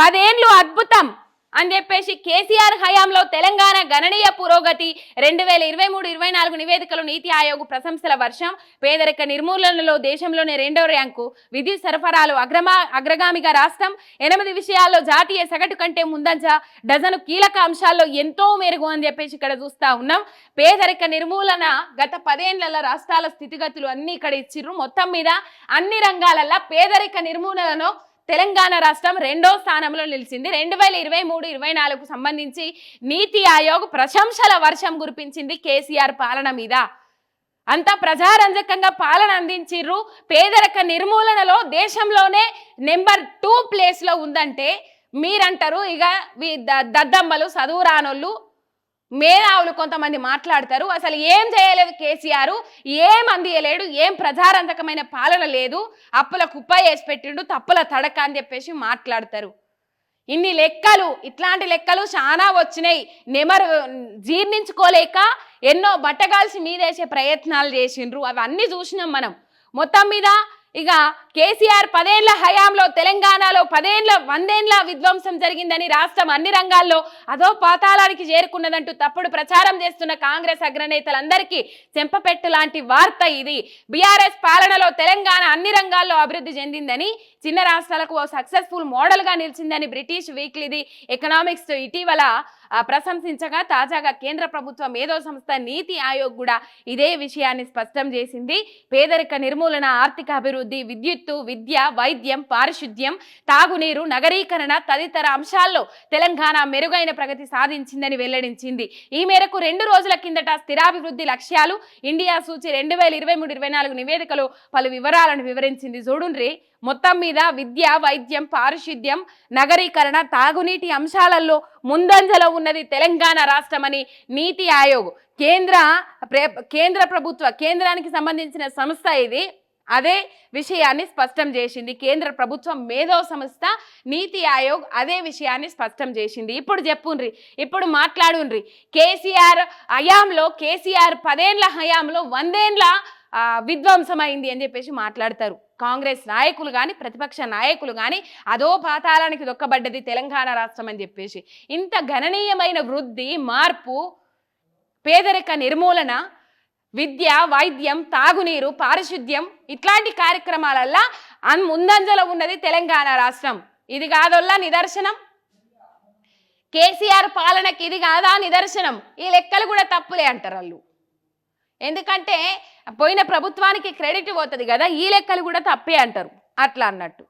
పదేండ్లు అద్భుతం అని చెప్పేసి కేసీఆర్ హయాంలో తెలంగాణ గణనీయ పురోగతి రెండు వేల ఇరవై మూడు ఇరవై నాలుగు నివేదికలు నీతి ఆయోగ్ ప్రశంసల వర్షం పేదరిక నిర్మూలనలో దేశంలోనే రెండో ర్యాంకు విద్యుత్ సరఫరాలు అగ్రమా అగ్రగామిగా రాష్ట్రం ఎనిమిది విషయాల్లో జాతీయ సగటు కంటే ముందంజ డజను కీలక అంశాల్లో ఎంతో మెరుగు అని చెప్పేసి ఇక్కడ చూస్తా ఉన్నాం. పేదరిక నిర్మూలన గత పదేళ్ళ రాష్ట్రాల స్థితిగతులు అన్ని ఇక్కడ ఇచ్చిర్రు. మొత్తం మీద అన్ని రంగాలల్లో పేదరిక నిర్మూలనలో తెలంగాణ రాష్ట్రం రెండో స్థానంలో నిలిచింది. రెండు వేల ఇరవై మూడు ఇరవై నాలుగుకు సంబంధించి నీతి ఆయోగ్ ప్రశంసల వర్షం కురిపించింది కేసీఆర్ పాలన మీద. అంత ప్రజారంజకంగా పాలన అందించిర్రు. పేదరిక నిర్మూలనలో దేశంలోనే నెంబర్ టూ ప్లేస్లో ఉందంటే మీరంటారు. ఇక వీ- ద- దద్దమ్మలు చదువు రానోళ్ళు మేధావులు కొంతమంది మాట్లాడతారు. అసలు ఏం చేయలేదు కేసీఆర్ ఏం అందియలేడు ఏం ప్రజారంజకమైన పాలన లేదు. అప్పుల కుప్ప వేసి పెట్టిండు తప్పుల తడక అని చెప్పేసి మాట్లాడతారు. ఇన్ని లెక్కలు ఇట్లాంటి లెక్కలు చాలా వచ్చినాయి. నెమరు జీర్ణించుకోలేక ఎన్నో బట్టగాల్సి మీదేసే ప్రయత్నాలు చేసిండ్రు. అవన్నీ చూసినాం మనం. మొత్తం మీద ఇక కేసీఆర్ పదేళ్ళ హయాంలో తెలంగాణలో పదేళ్ళ వందేళ్ళ విధ్వంసం జరిగిందని రాష్ట్రం అన్ని రంగాల్లో అదో పాతాళానికి చేరుకున్నదంటూ తప్పుడు ప్రచారం చేస్తున్న కాంగ్రెస్ అగ్రనేతలందరికీ చెంపపెట్టు లాంటి వార్త ఇది. బీఆర్ఎస్ పాలనలో తెలంగాణ అన్ని రంగాల్లో అభివృద్ధి చెందిందని చిన్న రాష్ట్రాలకు ఓ సక్సెస్ఫుల్ మోడల్గా నిలిచిందని బ్రిటిష్ వీక్లీది ఎకనామిక్స్ ఇటీవల ప్రశంసించగా తాజాగా కేంద్ర ప్రభుత్వ మేధో సంస్థ నీతి ఆయోగ్ కూడా ఇదే విషయాన్ని స్పష్టం చేసింది. పేదరిక నిర్మూలన ఆర్థిక అభివృద్ధి విద్యుత్తు విద్య వైద్యం పారిశుద్ధ్యం తాగునీరు నగరీకరణ తదితర అంశాల్లో తెలంగాణ మెరుగైన ప్రగతి సాధించిందని వెల్లడించింది. ఈ మేరకు రెండు రోజుల కిందట స్థిరాభివృద్ధి లక్ష్యాలు ఇండియా సూచి రెండు వేల ఇరవై మూడు ఇరవై నాలుగు నివేదికలో పలు వివరాలను వివరించింది. చూడుండ్రి మొత్తం మీద విద్య వైద్యం పారిశుద్ధ్యం నగరీకరణ తాగునీటి అంశాలలో ముందంజలో ఉన్నది తెలంగాణ రాష్ట్రమని నీతి ఆయోగ్. కేంద్ర ప్రే- కేంద్ర ప్రభుత్వ కేంద్రానికి సంబంధించిన సంస్థ ఇది. అదే విషయాన్ని స్పష్టం చేసింది. కేంద్ర ప్రభుత్వం మేధో సంస్థ నీతి ఆయోగ్ అదే విషయాన్ని స్పష్టం చేసింది. ఇప్పుడు చెప్పుండ్రి ఇప్పుడు మాట్లాడుండ్రి. కేసీఆర్ హయాంలో కేసీఆర్ పదేండ్ల హయాంలో వందేండ్ల విధ్వంసమైంది అని చెప్పేసి మాట్లాడతారు. కాంగ్రెస్ నాయకులు కానీ ప్రతిపక్ష నాయకులు కానీ అదో పాతాళానికి దొక్కబడ్డది తెలంగాణ రాష్ట్రం అని చెప్పేసి. ఇంత గణనీయమైన వృద్ధి మార్పు పేదరిక నిర్మూలన విద్య వైద్యం తాగునీరు పారిశుద్ధ్యం ఇట్లాంటి కార్యక్రమాలల్లా అన్ ముందంజలో ఉన్నది తెలంగాణ రాష్ట్రం. ఇది కాదొల్లా నిదర్శనం? కేసీఆర్ పాలనకి ఇది కాదా నిదర్శనం? ఈ లెక్కలు కూడా తప్పులే అంటారు వాళ్ళు ఎందుకంటే పోయిన ప్రభుత్వానికి క్రెడిట్ పోతుంది కదా ఈ లెక్కలు కూడా తప్పే అంటారు. అట్లా అన్నట్టు.